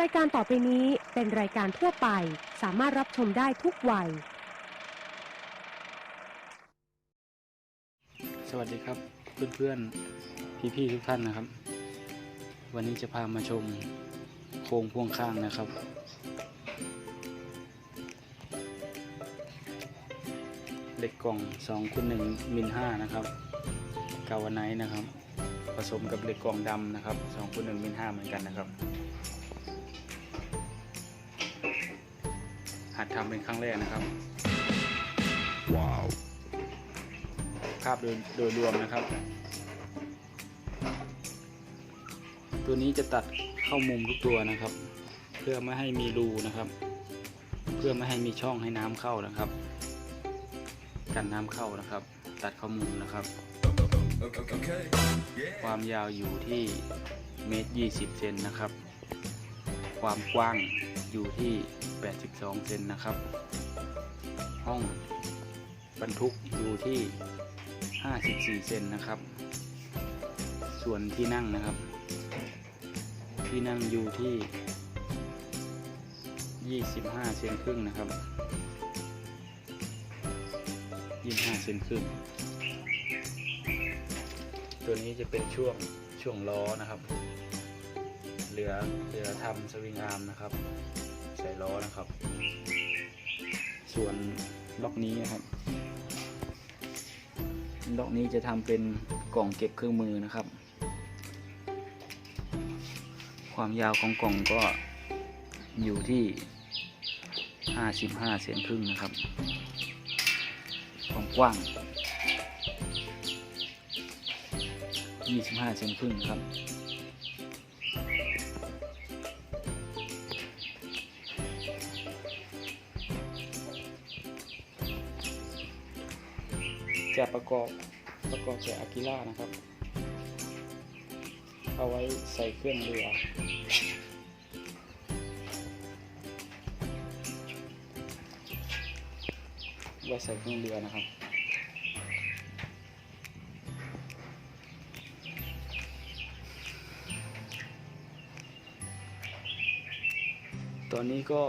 รายการต่อไปนี้เป็นรายการทั่วไป สามารถรับชมได้ทุกวัย สวัสดีครับเพื่อนๆ พี่ๆทุกท่านนะครับ วันนี้จะพามาชมโครงพ่วงข้างนะครับ เหล็กกล่อง2คูณ1มิล5นะครับกาวไนท์นะครับ ผสมกับเหล็กกล่องดำนะครับ2คูณ1มิล5เหมือนกันนะครับ หัดทำเป็นครั้งแรกนะครับ ว้าว ภาพโดยโดยรวมนะครับ ตัวนี้จะตัดเข้ามุมทุกตัวนะครับ เพื่อไม่ให้มีรูนะครับ เพื่อไม่ให้มีช่องให้น้ำเข้านะครับ กันน้ำเข้านะครับ ตัดเข้ามุมนะครับ Okay. Yeah. ความยาวอยู่ที่เมตรยี่สิบเซนนะครับ ความกว้างอยู่ที่ 82 เซนนะครับ ห้องบรรทุกอยู่ที่ 54 เซนนะครับ ส่วนที่นั่งนะครับ ที่นั่งอยู่ที่ 25 เซนครึ่งนะครับ 25 เซนครึ่ง ตัวนี้จะเป็นช่วงช่วงล้อนะครับ เหลือเหลือทำสวิงอาร์มนะครับ ใส่ล้อนะครับ ส่วนล็อกนี้นะครับ ล็อกนี้จะทำเป็นกล่องเก็บเครื่องมือนะครับ ความยาวของกล่องก็อยู่ที่ 55 เซนครึ่งนะครับ ความกว้าง 25 เซนครึ่งครับ จะประกอบประกอบจากอากิล่านะครับ เอาไว้ใส่เครื่องเรือไว้ใส่เครื่องเรือนะครับตอนนี้ก็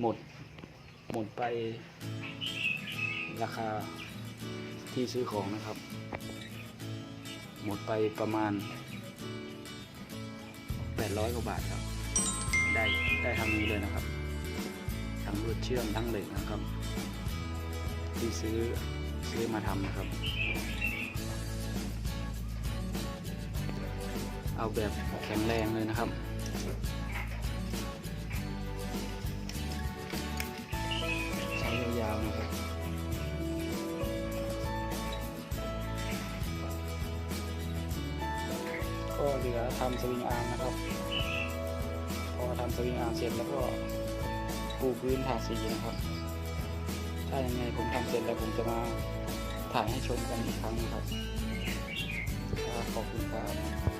หมดหมดไป ราคาที่ซื้อของนะครับ หมดไปประมาณ 800กว่าบาทครับ ได้ได้ทำนี้เลยนะครับ ทั้งรวดเชื่อมทั้งเหล็กนะครับ ที่ซื้อซื้อมาทำนะครับ เอาแบบแข็งแรงเลยนะครับ ก็เหลือทำสวิงอาร์มนะครับ พอทำสวิงอาร์มเสร็จแล้วก็ปูพื้นทาสีนะครับ ถ้ายังไงผมทำเสร็จแล้วผมจะมาถ่ายให้ชมกันอีกครั้งนะครับครับขอบคุณครับ